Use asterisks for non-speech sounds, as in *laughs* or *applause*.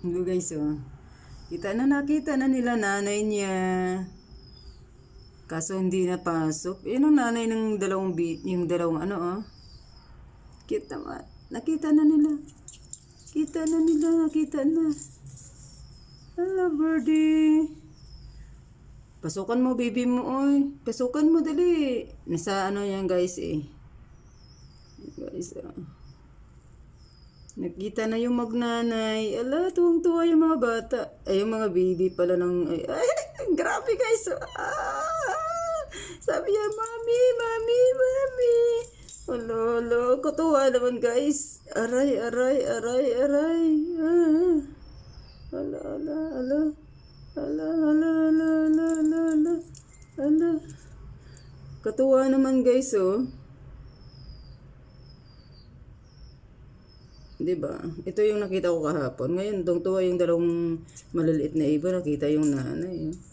Hello guys, oh. Kita na nakita na nila nanay niya. Kaso hindi napasok. Yun ang nanay ng dalawang bi yung dalawang ano, oh. Kita ma. Nakita na nila. Kita na nila, nakita na. Hello, birdie. Pasukan mo, baby mo, oy. Pasukan mo, dali. Nasa ano yan, guys, eh. Guys, ah. Nakita na yung magnanay. Ala, tuwang-tuwa yung mga bata. Ay, yung mga baby pala ng... Ay, ay *laughs* grabe guys. Ah! Sabi niya, Mami, Mami, Mami. Alo, alo. Kutuwa naman guys. Aray, aray, aray, aray. Ah. Ala, ala. Ala, ala, ala, ala, ala, ala. Ala. Katuwa naman guys, oh. 'Di ba? Ito yung nakita ko kahapon. Ngayon, tuwang tuwa yung dalawang maliliit na iba, nakita yung nanay. oh.